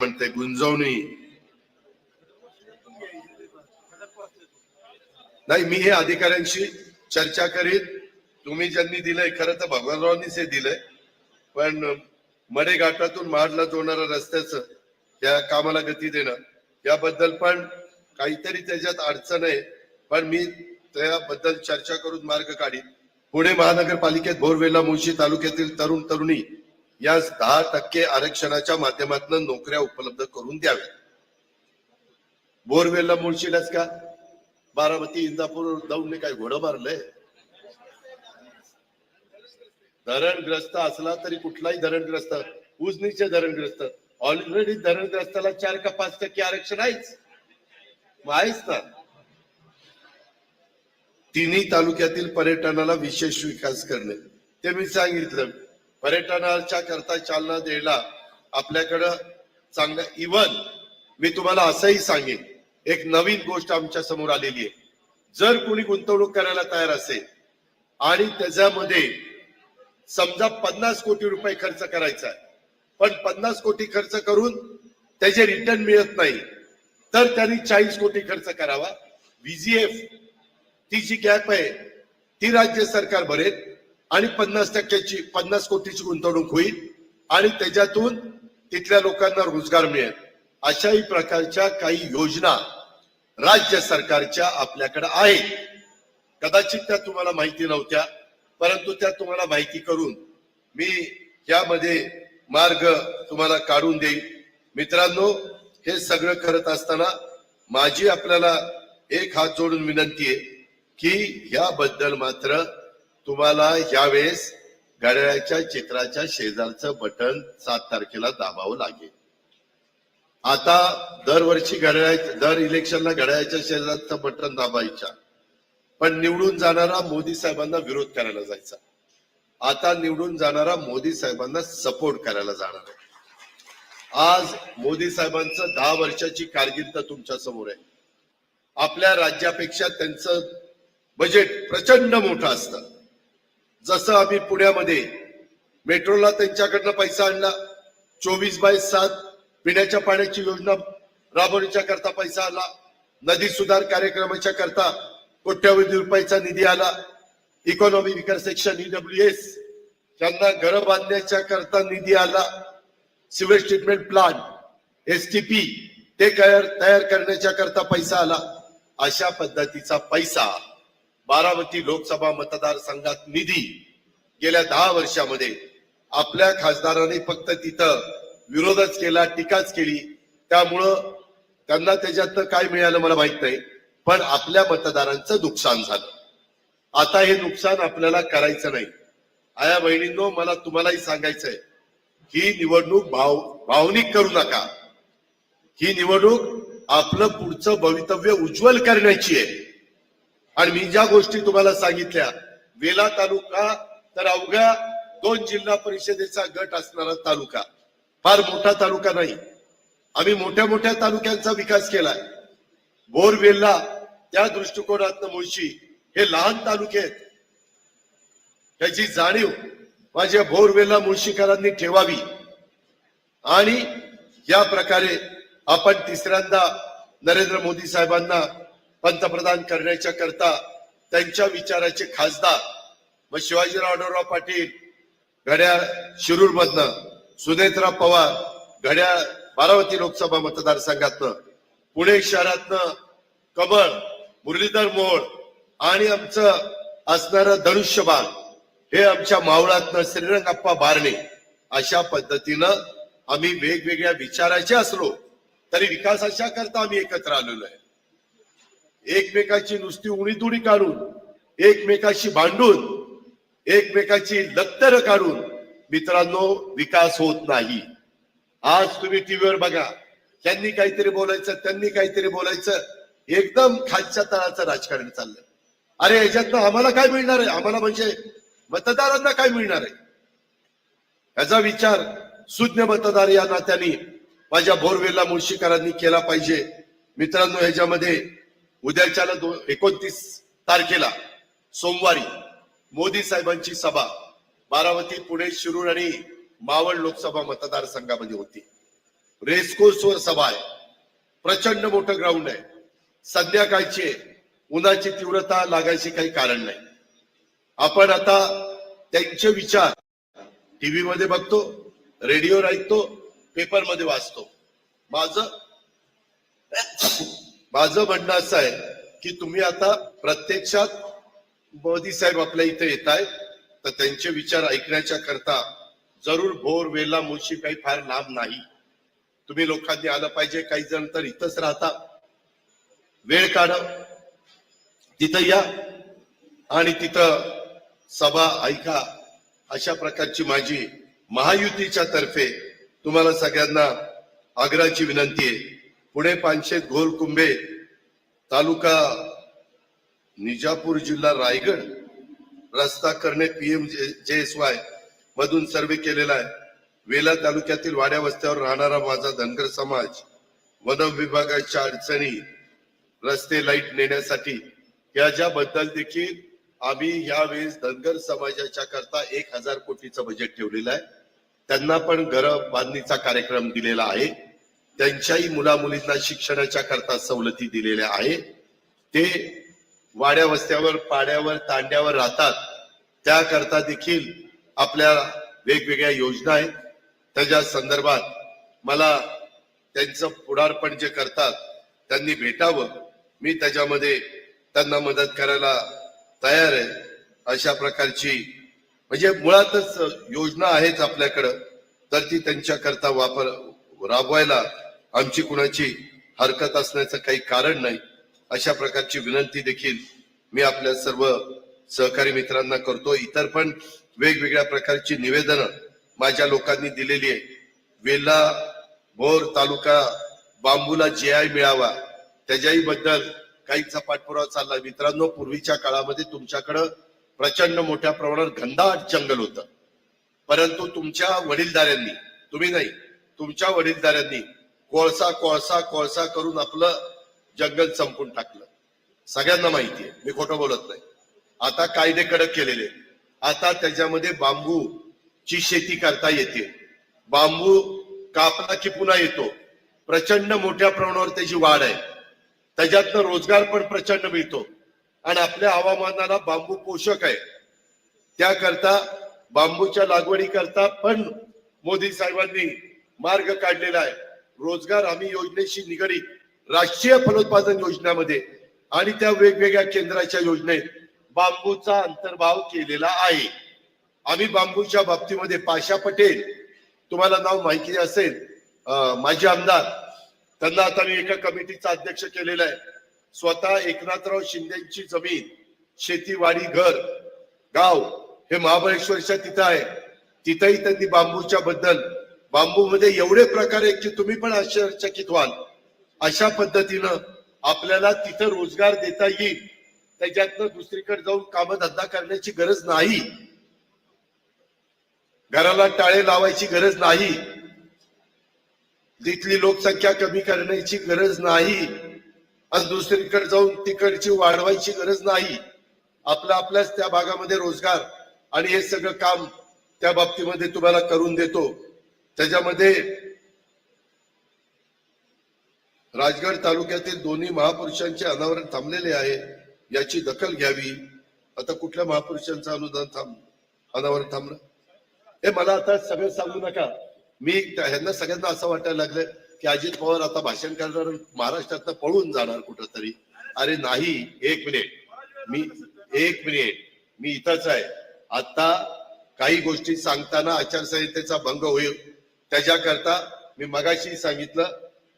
म्हणते गुंजवणी नाही मी हे अधिकाऱ्यांशी चर्चा करीत तुम्ही ज्यांनी दिलंय खरं तर भगवानरावांनीच हे दिलंय पण मडे घाटातून महाडला जोडणाऱ्या रस्त्याचं त्या कामाला गती देणं याबद्दल पण काहीतरी त्याच्यात अडचण आहे पण मी त्याबद्दल चर्चा करून मार्ग काढीन. पुणे महानगरपालिकेत भोरवेला मुळशी तालुक्यातील तरुण तरुणी यास दहा टक्के आरक्षणाच्या माध्यमातून नोकऱ्या उपलब्ध करून द्याव्या बोरवेलला मुळशीलाच का? बारामती इंदापूर जाऊन काय घोडं मारलंय? धरणग्रस्त असला तरी कुठलाही धरणग्रस्त उजनीचे धरणग्रस्त ऑलरेडी धरणग्रस्ताला चार का पाच टक्के आरक्षण आहेच. मग आहेच ना. तिन्ही तालुक्यातील पर्यटनाला विशेष विकास करणे. ते मी सांगितलं. पर्यटनाच्या करता चालना द्यायला आपल्याकडं चांगलं इवन मी तुम्हाला असंही सांगेन एक नवीन गोष्ट आमच्यासमोर आलेली आहे. जर कोणी गुंतवणूक करायला तयार असेल आणि त्याच्यामध्ये समजा पन्नास कोटी रुपये खर्च करायचा आहे पण पन्नास कोटी खर्च करून त्याचे रिटर्न मिळत नाही तर त्यांनी चाळीस कोटी खर्च करावा. व्हीजीएफ ती जी गॅप आहे ती राज्य सरकार भरेल. आणि पन्नास टक्क्याची पन्नास कोटीची गुंतवणूक होईल आणि त्याच्यातून तिथल्या लोकांना रोजगार मिळेल. अशाही प्रकारच्या काही योजना राज्य सरकारच्या आपल्याकडे आहेत. कदाचित त्या तुम्हाला माहिती नव्हत्या परंतु त्या तुम्हाला माहिती करून मी यामध्ये मार्ग तुम्हाला काढून देईन. मित्रांनो हे सगळं करत असताना माझी आपल्याला एक हात जोडून विनंती आहे की याबद्दल मात्र तुम्हाला यावेळेस घड्याळाच्या चित्राच्या शेजारचं बटन सात तारखेला दाबावं लागेल. आता दरवर्षी घड्याळ दर इलेक्शनला घड्याळाच्या शेजारचं बटन दाबायच्या पण निवडून जाणारा मोदी साहेबांना विरोध करायला जायचा. आता निवडून जाणारा मोदी साहेबांना सपोर्ट करायला जाणार आहे. आज मोदी साहेबांचं दहा वर्षाची कारकीर्द तुमच्यासमोर आहे. आपल्या राज्यापेक्षा त्यांचं बजेट प्रचंड मोठं असतं. जसं आम्ही पुण्यामध्ये मेट्रोला त्यांच्याकडनं पैसा आणला चोवीस बाय सात पिण्याच्या पाण्याची योजना राबवण्याच्या करता पैसा आला नदी सुधार कार्यक्रमाच्या करता कोट्यावधी रुपयाचा निधी आला economy weaker section E W S त्यांना घर बांधण्याच्या करता निधी आला sewage treatment plant S T P ते तयार करण्याच्या करता पैसा आला अशा पद्धतीचा पैसा. बारामती लोकसभा मतदारसंघात निधी गेल्या दहा वर्षामध्ये आपल्या खासदारांनी फक्त तिथं विरोधच केला टीकाच केली. त्यामुळं त्यांना त्याच्यातनं काय मिळालं मला माहीत नाही पण आपल्या मतदारांचं नुकसान झालं. आता हे नुकसान आपल्याला करायचं नाही. आया बहिणींनो मला तुम्हालाही सांगायचंय ही निवडणूक भाव भावनिक करू नका. ही निवडणूक आपलं पुढचं भवितव्य उज्ज्वल करण्याची आहे. आणि मी ज्या गोष्टी तुम्हाला सांगितल्या वेला तालुका तर अवघ्या दोन जिल्हा परिषदेचा गट असणारा तालुका. फार मोठा तालुका नाही. आम्ही मोठ्या मोठ्या तालुक्यांचा विकास केलाय. बोरवेलला त्या दृष्टिकोनातनं मुळशी हे लहान तालुके आहेत. त्याची जाणीव माझ्या भोरवेला मुळशीकरांनी ठेवावी. आणि या प्रकारे आपण तिसऱ्यांदा नरेंद्र मोदी साहेबांना पंतप्रधान करण्याच्या करता त्यांच्या विचाराचे खासदार मग शिवाजीराव आढळराव पाटील घड्याळ शिरूर मधनं सुनेत्रा पवार घड्याळ बारामती लोकसभा मतदारसंघातनं पुणे शहरातनं कमळ मुरलीधर मोळ आणि आमचं असणारं धनुष्यबाण हे आमच्या मावळातनं श्रीरंगप्पा बारणे अशा पद्धतीनं आम्ही वेगवेगळ्या विचाराचे असलो तरी विकासाच्या करता आम्ही एकत्र आलेलो आहे. एकमेकाची नुसती उणीदुणी काढून एकमेकाशी भांडून एकमेकाची लत्तर काढून मित्रांनो विकास होत नाही. आज तुम्ही टीव्हीवर बघा त्यांनी काहीतरी बोलायचं त्यांनी काहीतरी बोलायचं एकदम खालच्या तळाचं राजकारण चाललंय. अरे याच्यातनं आम्हाला काय मिळणार आहे? आम्हाला म्हणजे मतदारांना काय मिळणार आहे? याचा विचार सुज्ञ मतदार या नात्याने माझ्या भोरवेला मुळशीकरांनी केला पाहिजे. मित्रांनो ह्याच्यामध्ये उद्याच्याला दो एकोणतीस तारखेला सोमवारी मोदी साहेबांची सभा. बारामती पुणे शिरूर आणि मावळ लोकसभा मतदारसंघामध्ये होती. रेसकोर्सवर सभा आहे. प्रचंड मोठं ग्राउंड आहे. संध्याकाळची उन्हाची तीव्रता लागायची काही कारण नाही. आपण आता त्यांचे विचार टीव्ही मध्ये बघतो रेडिओवर ऐकतो पेपरमध्ये वाचतो. माझं माझं म्हणणं असं आहे की तुम्ही आता प्रत्यक्षात मोदी साहेब आपल्या इथे येत आहेत तर त्यांचे विचार ऐकण्याच्या करता जरूर भोर वेला मुळशी काही फार लांब नाही. तुम्ही लोकांनी आलं पाहिजे काही जण तर इथंच राहता वेळ काढ. तिथं या आणि तिथं सभा ऐका. अशा प्रकारची माझी महायुतीच्या तर्फे तुम्हाला सगळ्यांना आग्रहाची विनंती आहे. पुणे पानशेत घोलकुंभे तालुका निजापूर जिल्हा रायगड. रस्ता करणे पीएम जे एस वाय मधून सर्वे केलेला आहे. वेला तालुक्यातील वाड्या वस्त्यावर राहणारा माझा धनगर समाज वन विभागाच्या अडचणी रस्ते लाइट नेण्यासाठी याच्याबद्दल देखील आम्ही यावेळेस धनगर समाजाच्या करता एक हजार कोटीचं बजेट ठेवलेलं आहे. त्यांना पण घर बांधणीचा कार्यक्रम दिलेला आहे. त्यांच्याही मुला मुलींना शिक्षणाच्या करता सवलती दिलेल्या आहे. ते वाड्या वस्त्यावर पाड्यावर तांड्यावर राहतात. त्याकरता देखील आपल्या वेगवेगळ्या योजना आहेत. त्याच्या संदर्भात मला त्यांचं पुढारपण जे करतात त्यांनी भेटावं. मी त्याच्यामध्ये त्यांना मदत करायला तयार आहे. अशा प्रकारची म्हणजे मुळातच योजना आहेच आपल्याकडं. तर ती त्यांच्याकरता वापर राबवायला आमची कुणाची हरकत असण्याचं काही कारण नाही. अशा प्रकारची विनंती देखील मी आपल्या सर्व सहकारी मित्रांना करतो. इतर पण वेगवेगळ्या प्रकारची निवेदनं माझ्या लोकांनी दिलेली आहे वेल्ला भोर तालुका बांबूला जे आय मिळावा त्याच्याही बद्दल काहीचा पाठपुरावा चालला. मित्रांनो पूर्वीच्या काळामध्ये तुमच्याकडं प्रचंड मोठ्या प्रमाणात घनदाट जंगल होतं. परंतु तुमच्या वडीलधाऱ्यांनी तुम्ही नाही तुमच्या वडीलधाऱ्यांनी कोळसा कोळसा कोळसा करून आपलं जंगल संपून टाकलं. सगळ्यांना माहिती आहे. मी खोटं बोलत नाही. आता कायदे कडक केलेले आता त्याच्यामध्ये बांबूची शेती करता येते. बांबू कापला की पुन्हा येतो. प्रचंड मोठ्या प्रमाणावर त्याची वाढ आहे. त्याच्यातनं रोजगार पण प्रचंड मिळतो. आणि आपल्या हवामानाला बांबू पोषक आहे. त्याकरता बांबूच्या लागवडी करता पण मोदी साहेबांनी मार्ग काढलेला आहे. रोजगार हमी योजनेशी निगडीत राष्ट्रीय फलोत्पादन योजनेमध्ये आणि त्या वेगवेगळ्या केंद्राच्या योजनेत बांबूचा अंतर्भाव केलेला आहे. आम्ही बांबूच्या बाबतीमध्ये पाशा पटेल तुम्हाला नाव माहिती असेल माजी आमदार त्यांना आता मी एका कमिटीचा अध्यक्ष केलेला आहे. स्वतः एकनाथराव शिंदेची जमीन शेतीवाडी घर गाव हे महाबळेश्वरच्या तिथं आहे. तिथंही त्यांनी बांबूच्या बद्दल बांबूमध्ये एवढे प्रकार आहेत की तुम्ही पण आश्चर्यचकित व्हाल. अशा पद्धतीनं आपल्याला तिथं रोजगार देता येईल. त्याच्यातनं दुसरीकडे जाऊन कामधंदा करण्याची गरज नाही. घराला टाळे लावायची गरज नाही. तिथली लोकसंख्या कमी करण्याची गरज नाही. आणि दुसरीकडे जाऊन तिकडची वाढवायची गरज नाही. आपला आपल्याच त्या भागामध्ये रोजगार. आणि हे सगळं काम त्या बाबतीमध्ये तुम्हाला करून देतो. त्याच्यामध्ये राजगड तालुक्यातील दोन्ही महापुरुषांचे अनावरण थांबलेले आहे याची दखल घ्यावी. आता कुठल्या महापुरुषांचं अनुदान थांब अनावरण थांबलं? हे मला आता सगळं सांगू नका. मी ह्यांना सगळ्यांना असं वाटायला लागलं की अजित पवार आता भाषण करणार महाराष्ट्रात पळून जाणार कुठं तरी अरे नाही एक मिनिट. मी एक मिनिट. मी इथंच आहे. आता काही गोष्टी सांगताना आचारसंहितेचा भंग होईल. त्याच्याकरता मी मगाशी सांगितलं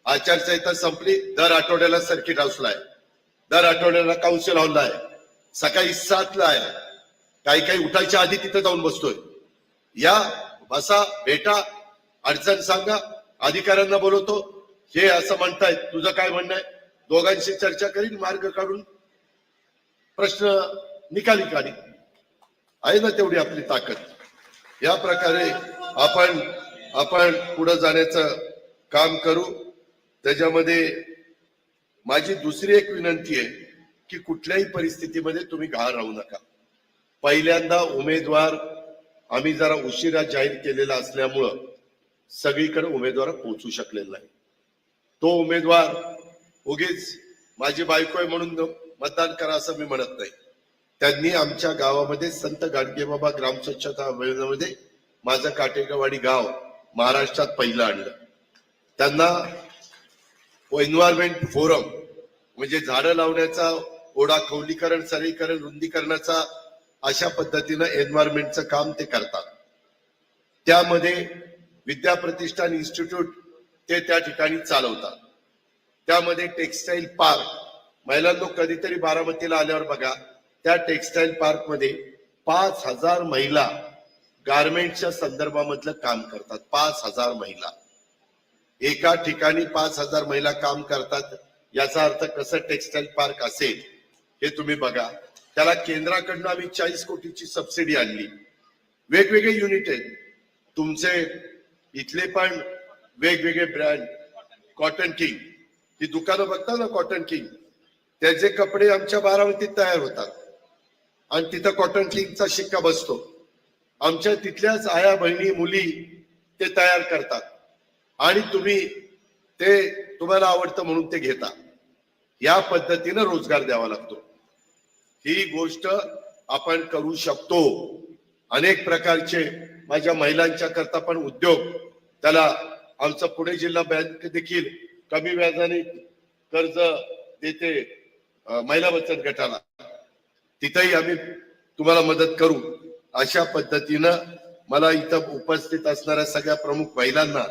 आचारसंहिता संपली दर आठवड्याला सर्किट हाऊसला आहे. दर आठवड्याला काउन्सिल हॉलला आहे. सकाळी सातला आहे. काही काही उठायच्या आधी तिथं जाऊन बसतोय. या बसा भेटा अडचण सांगा अधिकाऱ्यांना बोलवतो. हे असं म्हणतायत. तुझं काय म्हणणं आहे? दोघांशी चर्चा करीन मार्ग काढून. प्रश्न निकाली काढी आहे ना तेवढी आपली ताकद. या प्रकारे आपण आपण पुढे जाण्याचं काम करू. त्याच्यामध्ये माझी दुसरी एक विनंती आहे की कुठल्याही परिस्थितीमध्ये तुम्ही घाण राहू नका. पहिल्यांदा उमेदवार आम्ही जरा उशिरा जाहीर केलेला असल्यामुळं सगळीकडे उमेदवार पोहोचू शकलेला नाही. तो उमेदवार उगीच माझी बायको आहे म्हणून मतदान करा असं मी म्हणत नाही. त्यांनी आमच्या गावामध्ये संत गाडगेबाबा ग्राम स्वच्छता अभियानामध्ये माझं काटेकवाडी गाव महाराष्ट्रात पहिलं आणलं. त्यांना एन्व्हायरमेंट फोरम म्हणजे झाडं लावण्याचा ओढा खवलीकरण सरळीकरण रुंदीकरणाचा अशा पद्धतीनं एन्व्हायरमेंटचं काम ते करतात. त्यामध्ये विद्या प्रतिष्ठान इन्स्टिट्यूट ते त्या ठिकाणी चालवतात. त्यामध्ये टेक्सटाईल पार्क महिलांनो कधीतरी बारामतीला आल्यावर बघा त्या टेक्सटाईल पार्कमध्ये पाच हजार महिला गारमेंटच्या संदर्भामधलं काम करतात. पाच हजार महिला. एका ठिकाणी पाच हजार महिला काम करतात. याचा अर्थ कसं टेक्सटाईल पार्क असेल हे तुम्ही बघा. त्याला केंद्राकडनं आम्ही चाळीस कोटीची सबसिडी आणली. वेगवेगळे युनिट आहेत. तुमचे इथले पण वेगवेगळे ब्रँड कॉटन किंग ही दुकानं बघता ना कॉटन किंग त्याचे कपडे आमच्या बारामतीत तयार होतात. आणि तिथं कॉटन किंगचा शिक्का बसतो. आमच्या तिथल्याच आया बहिणी मुली ते तयार करतात. आणि तुम्ही ते तुम्हाला आवडतं म्हणून ते घेता या पद्धतीनं रोजगार द्यावा लागतो. ही गोष्ट आपण करू शकतो. अनेक प्रकारचे माझ्या महिलांच्या करता पण उद्योग. त्याला आमचं पुणे जिल्हा बँक देखील कमी व्याजाने कर्ज देते महिला बचत गटाला. तिथंही आम्ही तुम्हाला मदत करू. अशा पद्धतीनं मला इथं उपस्थित असणाऱ्या सगळ्या प्रमुख महिलांना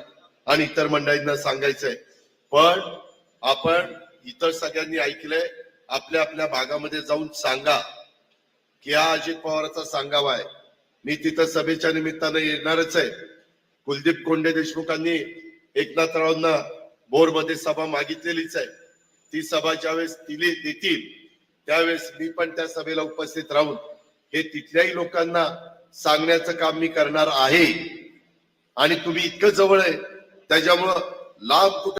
आणि इतर मंडळींना सांगायचंय. पण आपण इतर सगळ्यांनी ऐकलंय आपल्या आपल्या भागामध्ये जाऊन सांगा. की हा अजित पवाराचा सांगावा आहे. मी तिथं सभेच्या निमित्तानं येणारच आहे. कुलदीप कोंडे देशमुखांनी एकनाथरावांना बोरमध्ये सभा मागितलेलीच आहे. ती सभा ज्यावेळेस दिली देतील त्यावेळेस मी पण त्या सभेला उपस्थित राहून हे तिथल्याही लोकांना सांगण्याचं काम मी करणार आहे. आणि तुम्ही इतकं जवळ आहे त्याच्यामुळं लाभ कुठं